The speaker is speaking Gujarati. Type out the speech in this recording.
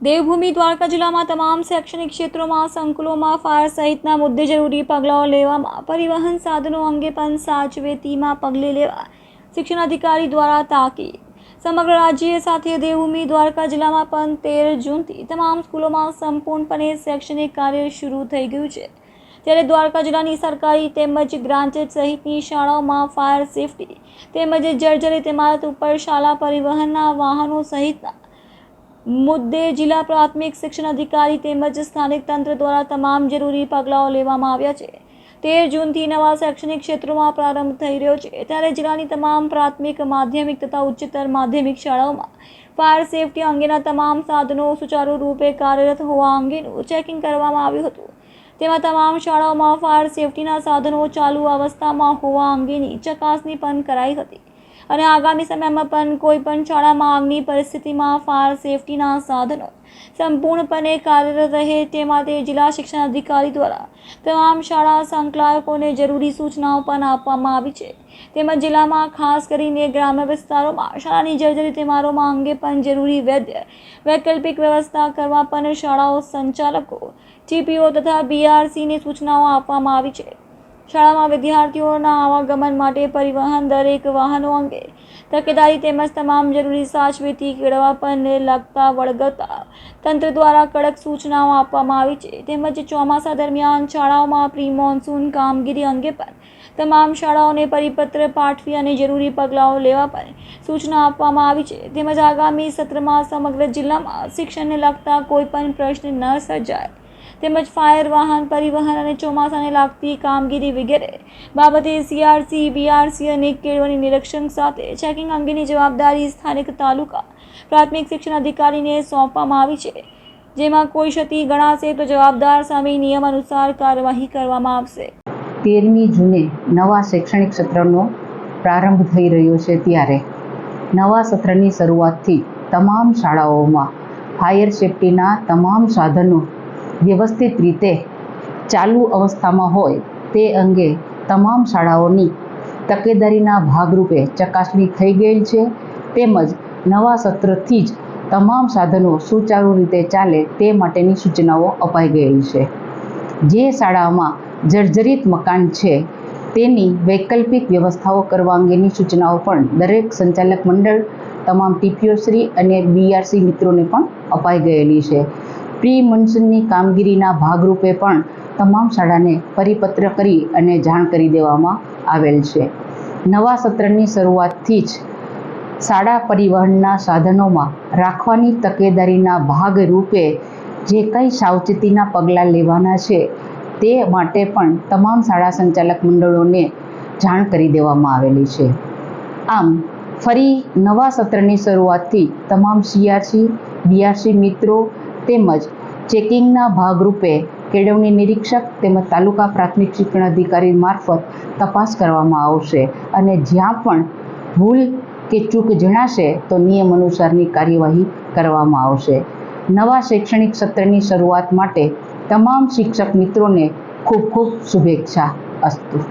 દેવભૂમિ દ્વારકા જિલ્લામાં તમામ શૈક્ષણિક ક્ષેત્રોમાં સંકુલોમાં ફાયર સહિતના મુદ્દે જરૂરી પગલાઓ લેવામાં પરિવહન સાધનો અંગે પણ સાચવેતીમાં પગલે લેવા શિક્ષણ અધિકારી દ્વારા તાકીદ. સમગ્ર રાજ્ય સાથે દેવભૂમિ દ્વારકા જિલ્લામાં પણ તેર જૂનથી તમામ સ્કૂલોમાં સંપૂર્ણપણે શૈક્ષણિક કાર્ય શરૂ થઈ ગયું છે. ત્યારે દ્વારકા જિલ્લાની સરકારી તેમજ ગ્રાન્ટેડ સહિતની શાળાઓમાં ફાયર સેફટી તેમજ જર્જરિત ઇમારત ઉપર શાળા પરિવહનના વાહનો સહિતના મુદ્દે જિલ્લા પ્રાથમિક શિક્ષણ અધિકારી તેમજ સ્થાનિક તંત્ર દ્વારા તમામ જરૂરી પગલાઓ લેવામાં આવ્યા છે. તેર જૂનથી નવા શૈક્ષણિક ક્ષેત્રોમાં પ્રારંભ થઈ રહ્યો છે. ત્યારે જિલ્લાની તમામ પ્રાથમિક, માધ્યમિક તથા ઉચ્ચતર માધ્યમિક શાળાઓમાં ફાયર સેફટી અંગેના તમામ સાધનો સુચારુ રૂપે કાર્યરત હોવા અંગેનું ચેકિંગ કરવામાં આવ્યું હતું. તેમાં તમામ શાળાઓમાં ફાયર સેફટીના સાધનો ચાલુ અવસ્થામાં હોવા અંગેની ચકાસણી પણ કરાઈ હતી. અને આગામી સમયમાં પણ કોઈ પણ શાળામાં આગની પરિસ્થિતિમાં ફાયર સેફટીના સાધનો સંપૂર્ણપણે કાર્યરત રહે તે માટે જિલ્લા શિક્ષણ અધિકારી દ્વારા તમામ શાળા સંકલાયકોને જરૂરી સૂચનાઓ પણ આપવામાં આવી છે. તેમજ જિલ્લામાં ખાસ કરીને ગ્રામ્ય વિસ્તારોમાં શાળાની જર્જરિત ઇમારોમાં અંગે પણ જરૂરી વૈદ્ય વૈકલ્પિક વ્યવસ્થા કરવા પણ શાળાઓ સંચાલકો, ટીપીઓ તથા બીઆરસીને સૂચનાઓ આપવામાં આવી છે. શાળામાં વિદ્યાર્થીઓના આવાગમન માટે પરિવહન દરેક વાહનો અંગે તકેદારી તેમજ તમામ જરૂરી સાચવેતી કેળવવા પર લગતા વળગતા તંત્ર દ્વારા કડક સૂચનાઓ આપવામાં આવી છે. તેમજ ચોમાસા દરમિયાન શાળાઓમાં પ્રી મોન્સૂન કામગીરી અંગે પણ તમામ શાળાઓને પરિપત્ર પાઠવી અને જરૂરી પગલાઓ લેવા પર સૂચના આપવામાં આવી છે. તેમજ આગામી સત્રમાં સમગ્ર જિલ્લામાં શિક્ષણને લગતા કોઈપણ પ્રશ્ન ન સર્જાય. તેમજ ફાયર વાહન પરિવહન અને ચોમાસાને લાગતી કામગીરી વગેરે બાબતે સીઆરસી બીઆરસી અને કેળવણી નિરીક્ષણ સાથે ચેકિંગ અંગેની જવાબદારી સ્થાનિક તાલુકા પ્રાથમિક શિક્ષણ અધિકારીને સોંપવામાં આવી છે. જેમાં કોઈ ક્ષતિ ગણાશે તો જવાબદાર સામે નિયમ અનુસાર કાર્યવાહી કરવામાં આવશે. તેરમી જૂને નવા શૈક્ષણિક સત્રનો પ્રારંભ થઈ રહ્યો છે ત્યારે નવા સત્રની શરૂઆતથી તમામ શાળાઓમાં ફાયર સેફટીના તમામ સાધનો વ્યવસ્થિત રીતે ચાલુ અવસ્થામાં હોય તે અંગે તમામ શાળાઓની તકેદારીના ભાગરૂપે ચકાસણી થઈ ગયેલ છે. તેમજ નવા સત્રથી જ તમામ સાધનો સુચારુ રીતે ચાલે તે માટેની સૂચનાઓ અપાઈ ગયેલ છે. જે શાળામાં જર્જરિત મકાન છે તેની વૈકલ્પિક વ્યવસ્થાઓ કરવા અંગેની સૂચનાઓ પણ દરેક સંચાલક મંડળ, તમામ ટીપીઓશ્રી અને બીઆરસી મિત્રોને પણ અપાઈ ગયેલી છે. પ્રી મોન્સૂનની કામગીરીના ભાગરૂપે પણ તમામ શાળાને પરિપત્ર કરી અને જાણ કરી દેવામાં આવેલ છે. નવા સત્રની શરૂઆતથી જ શાળા પરિવહનના સાધનોમાં રાખવાની તકેદારીના ભાગરૂપે જે કંઈ સાવચેતીના પગલાં લેવાના છે તે માટે પણ તમામ શાળા સંચાલક મંડળોને જાણ કરી દેવામાં આવેલી છે. આમ, ફરી નવા સત્રની શરૂઆતથી તમામ સીઆરસી, બીઆરસી મિત્રો તેમજ ચેકિંગના ભાગરૂપે કેળવણી નિરીક્ષક તેમજ તાલુકા પ્રાથમિક શિક્ષણ અધિકારી મારફત તપાસ કરવામાં આવશે અને જ્યાં પણ ભૂલ કે ચૂક જણાશે તો નિયમ અનુસારની કાર્યવાહી કરવામાં આવશે. નવા શૈક્ષણિક સત્રની શરૂઆત માટે તમામ શિક્ષક મિત્રોને ખૂબ ખૂબ શુભેચ્છા અસ્તુ.